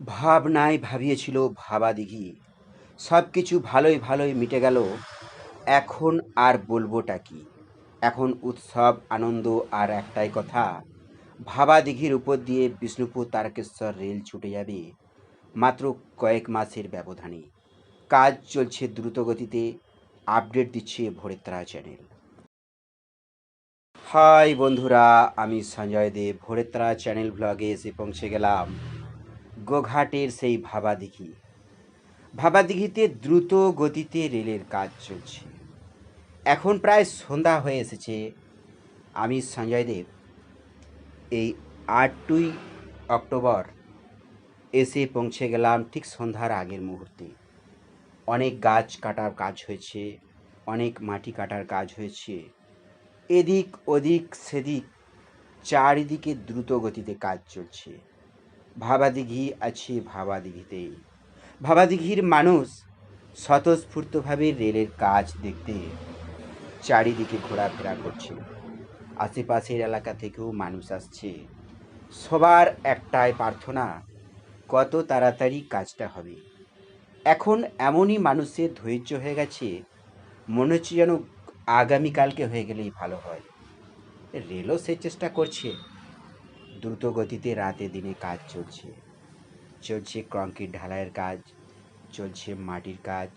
ভাবনায় ভাবিয়েছিল ভাবা দিঘি সব কিছু ভালোই ভালোই মিটে গেল, এখন আর বলবোটা কি? এখন উৎসব, আনন্দ আর একটাই কথা ভাবা দিঘির উপর দিয়ে বিষ্ণুপুর তারকেশ্বর রেল ছুটে যাবে মাত্র কয়েক মাসের ব্যবধানে। কাজ চলছে দ্রুত গতিতে আপডেট দিচ্ছে ভোরেত্রা চ্যানেল। হাই বন্ধুরা, আমি সঞ্জয় দেব ভোরেত্রা চ্যানেল ব্লগে এসে পৌঁছে গেলাম। গোঘাটের সেই ভাবাদিঘি। ভাবাদিঘিতে দ্রুত গতিতে রেলের কাজ চলছে। এখন প্রায় সন্ধ্যা হয়ে এসেছে। আমি সঞ্জয় দেব। এই আটই অক্টোবর এসে পৌঁছে গেলাম ঠিক সন্ধ্যার আগের মুহূর্তে। অনেক গাছ কাটার কাজ হয়েছে, অনেক মাটি কাটার কাজ হয়েছে। এদিক ওদিক সেদিক চারিদিকে দ্রুত গতিতে কাজ চলছে। ভাবাদিঘি আছে ভাবাদিঘিতেই ভাবাদিঘির মানুষ স্বতঃস্ফূর্তভাবে রেলের কাজ দেখতে চারিদিকে ঘোরাফেরা করছে। আশেপাশের এলাকা থেকেও মানুষ আসছে। সবার একটাই প্রার্থনা, কত তাড়াতাড়ি কাজটা হবে। এখন এমনই মানুষের ধৈর্য হয়ে গেছে, মনে হচ্ছে যেন আগামীকালকে হয়ে গেলেই ভালো হয়। রেলও সে চেষ্টা করছে। দ্রুত গতিতে রাতে দিনে কাজ চলছে। চলছে কংক্রিট ঢালাইয়ের কাজ, চলছে মাটির কাজ,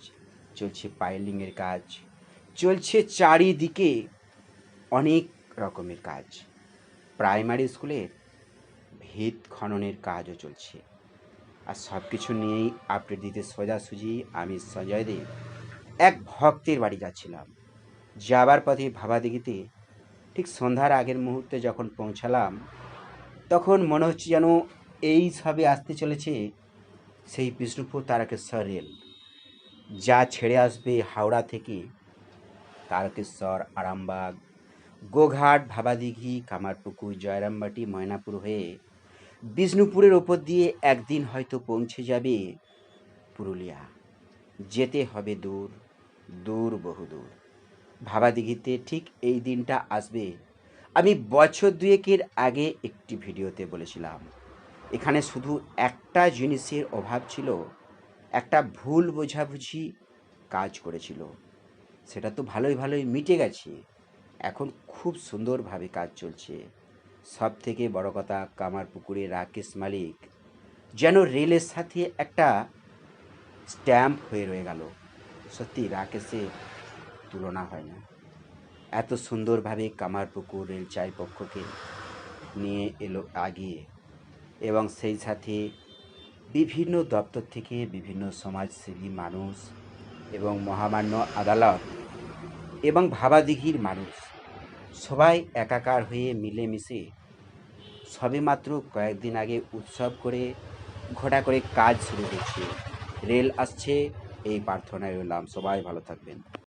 চলছে পাইলিংয়ের কাজ, চলছে চারিদিকে অনেক রকমের কাজ। প্রাইমারি স্কুলের ভিত খননের কাজও চলছে। আর সব কিছু নিয়েই আপডেট দিতে সোজাসুজি আমি সঞ্জয় দেব। এক ভক্তের বাড়ি যাচ্ছিলাম। যাবার পথে ভাবাদিঘিতে ঠিক সন্ধ্যার আগের মুহূর্তে যখন পৌঁছালাম তখন মনে হচ্ছে যেন এই সবে আসতে চলেছে, সেই বিষ্ণুপুর তারকেশ্বর রেল। যা ছেড়ে আসবে হাওড়া থেকে তারকেশ্বর, আরামবাগ, গোঘাট, ভাবাদিঘি, কামারপুকুর, জয়রামবাটি, ময়নাপুর হয়ে বিষ্ণুপুরের ওপর দিয়ে একদিন হয়তো পৌঁছে যাবে পুরুলিয়া। যেতে হবে দূর দূর বহুদূর। ভাবাদিঘিতে ঠিক এই দিনটা আসবে আমি বছর দুয়েকের আগে একটি ভিডিওতে বলেছিলাম, এখানে শুধু একটা জিনিসের অভাব ছিল, একটা ভুল বোঝাবুঝি কাজ করেছিল। সেটা তো ভালোই ভালোই মিটে গেছে। এখন খুব সুন্দরভাবে কাজ চলছে। সব থেকে বড় কথা কামারপুকুরে রাকেশ মালিক যেন রেলের সাথে একটা স্ট্যাম্প হয়ে রয়ে গেল। সত্যি রাকেশের তুলনা হয় না। এত সুন্দরভাবে কামারপুকুর রেল পক্ষকে নিয়ে এলো আগিয়ে। এবং সেই সাথে বিভিন্ন দপ্তর থেকে বিভিন্ন সমাজসেবী মানুষ এবং মহামান্য আদালত এবং ভাবাদিঘির মানুষ সবাই একাকার হয়ে মিলেমিশে সবেমাত্র কয়েকদিন আগে উৎসব করে ঘটা করে কাজ শুরু করছে। রেল আসছে, এই প্রার্থনায় রইলাম। সবাই ভালো থাকবেন।